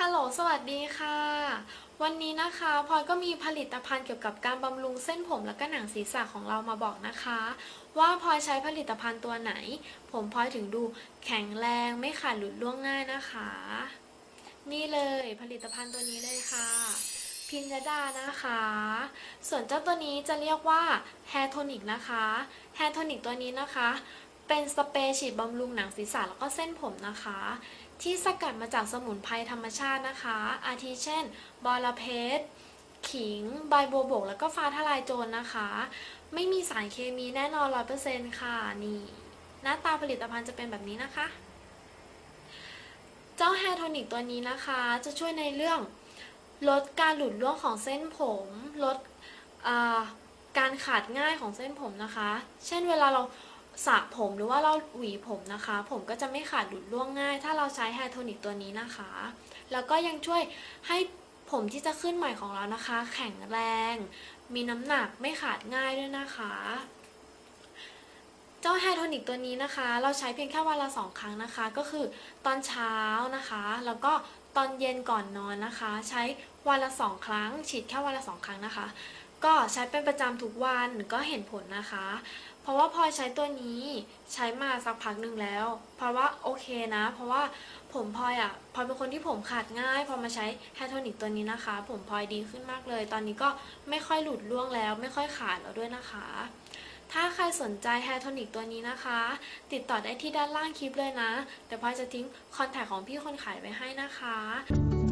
ฮัลโหล สวัสดีค่ะ วันนี้นะคะพลอยก็มีผลิตภัณฑ์เกี่ยวกับการบำรุงเส้นผมและก็หนังศีรษะของเรามาบอกนะคะ ว่าพลอยใช้ผลิตภัณฑ์ตัวไหน ผมพลอยถึงดูแข็งแรงไม่ขาดหลุดร่วงง่ายนะคะ นี่เลยผลิตภัณฑ์ตัวนี้เลยค่ะ พิญญดานะคะ ส่วนเจ้าตัวนี้จะเรียกว่า Hair Tonic นะคะ Hair Tonic ตัวนี้นะคะ เป็นสเปรย์ฉีดบำรุงหนังศีรษะแล้วก็เส้นผมนะคะ ที่สกัดมาจากสมุนไพรธรรมชาตินะคะ อาทิเช่น บอระเพ็ดขิง ใบบัวบก แล้วก็ฟ้าทลายโจรนะคะ ไม่มีสารเคมีแน่นอน 100%ค่ะ นี่ หน้าตาผลิตภัณฑ์จะเป็นแบบนี้นะคะ เจ้าแฮร์โทนิกตัวนี้นะคะ จะช่วยในเรื่องลดการหลุดร่วงของเส้นผม ลดการขาดง่ายของเส้นผมนะคะ เช่นเวลาเรา สระผมหรือว่าเราหวีผมนะคะ ผมก็จะไม่ขาดหลุดร่วงง่าย ถ้าเราใช้แฮร์โทนิกตัวนี้นะคะ แล้วก็ยังช่วยให้ผมที่จะขึ้นใหม่ของเรานะคะ แข็งแรง มีน้ำหนักไม่ขาดง่ายด้วยนะคะ เจ้าแฮร์โทนิกตัวนี้นะคะ เราใช้เพียงแค่วันละสองครั้งนะคะ ก็คือตอนเช้านะคะ แล้วก็ตอนเย็นก่อนนอนนะคะ ใช้วันละสองครั้ง ฉีดแค่วันละสองครั้งนะคะ ก็ใช้เป็นประจำทุกวันก็เห็นผลนะคะ เพราะว่าพลอยใช้ตัวนี้ใช้มาสักพักหนึ่งแล้ว เพราะว่าโอเคนะ เพราะว่าผมพลอยอะพลอยเป็นคนที่ผมขาดง่าย พอมาใช้แฮโทนิกตัวนี้นะคะ ผมพลอยดีขึ้นมากเลย ตอนนี้ก็ไม่ค่อยหลุดร่วงแล้ว ไม่ค่อยขาดแล้วด้วยนะคะ ถ้าใครสนใจแฮโทนิกตัวนี้นะคะ ติดต่อได้ที่ด้านล่างคลิปเลยนะเดี๋ยวพลอยจะทิ้งคอนแทคของพี่คนขายไว้ให้นะคะ